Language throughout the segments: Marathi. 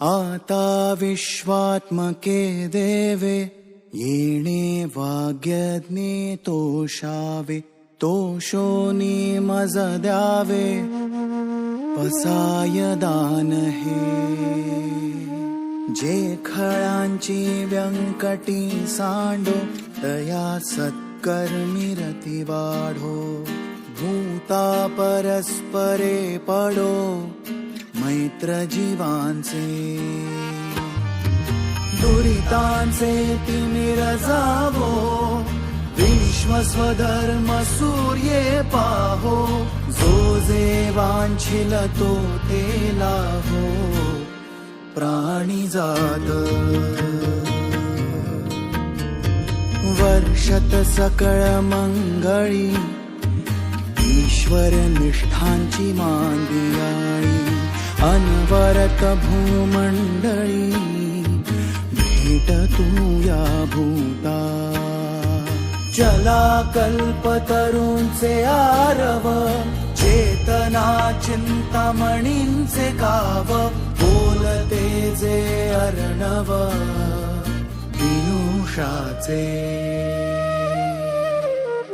आता विश्वात्मके देवे एणे वाग्यज्ञो ने मे वसाय दान हे। जे खळांची व्यङ्कटी सडो तया सत्कर्मिरति वाढो भूता परस्परे पडो मैत्र जीवांचे दुरितांचे तिमिर जावो विश्व स्वधर्म सूर्ये पाहो. जो जे वांछिल तो ते लाहो. प्राणी जात. वर्षत सकळ मंगळी. ईश्वर निष्ठांची मांदियाळी. अनवरत भूमंडळी भेट तू या भूता. चला कल्पतरूंचे आरव चेतना चिंतामणींचे काव बोलते जे अर्णव विनुषाचे.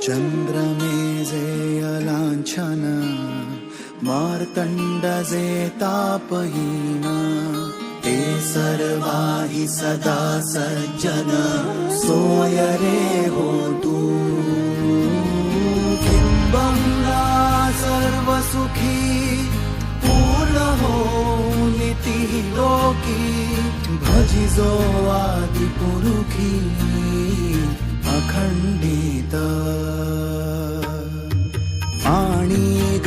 चंद्रमे जे अलांछन मार्तण्डजे तापहीन ते सर्वा हि सदा सज्जन सोयरे होतु किम्बङ्गा सर्वसुखी पूर्णो निति लोके भजि सोवादिपुरुखी अखण्डित।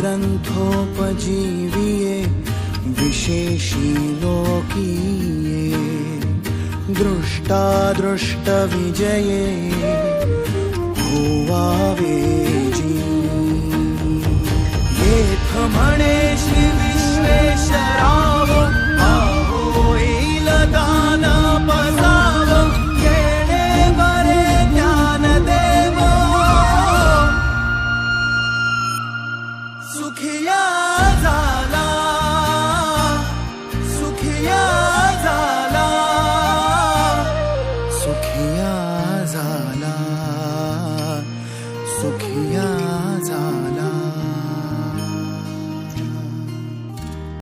ग्रन्थोपजीविये विशेषी लोकीये दृष्टादृष्टविजये भुवावे 呀，咋？